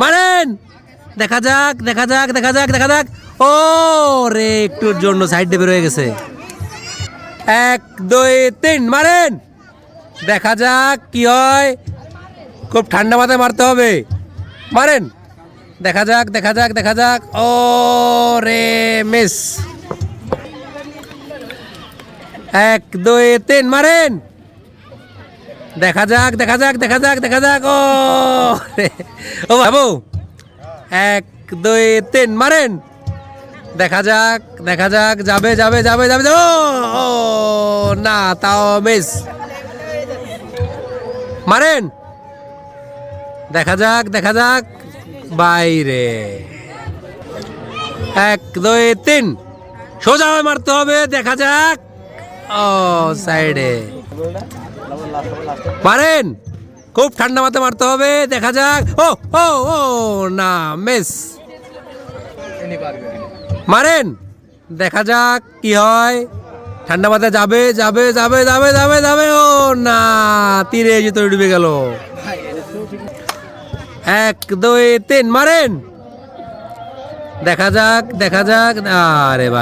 মারেন। দেখা যাক দেখা যাক দেখা যাক দেখা যাক। ও রে, একটুর জন্য সাইড বের হয়ে গেছে। এক, দুই, তিন, মারেন। দেখা যাক কি হয়। খুব ঠান্ডা মাথায় মারতে হবে। মারেন। দেখা যাক দেখা যাক দেখা যাক। ও রে মিস এক, দুই, তিন, মারেন। দেখা যাক দেখা যাক দেখা যাক দেখা যাক। ও। ও বাবু। এক দুই তিন মারেন। দেখা যাক দেখা যাক যাবে যাবে যাবে যাবে ও ও, না তাও মিস মারেন। দেখা যাক দেখা যাক। বাইরে। এক দুই তিন। সোজা হয়ে মারতে হবে দেখা যাক। ও সাইডে। মারেন। খুব ঠান্ডা মাথায় মারতে হবে, দেখা যাক। ও ও ও, না মিস মারেন। দেখা যাক কি হয়। ঠান্ডা মাথায় যাবে যাবে যাবে যাবে যাবে যাবে। ও, না, তীরে এসে তো ডুবে গেল। এক, দুই, তিন, মারেন। দেখা যাক দেখা যাক। আরে ভাই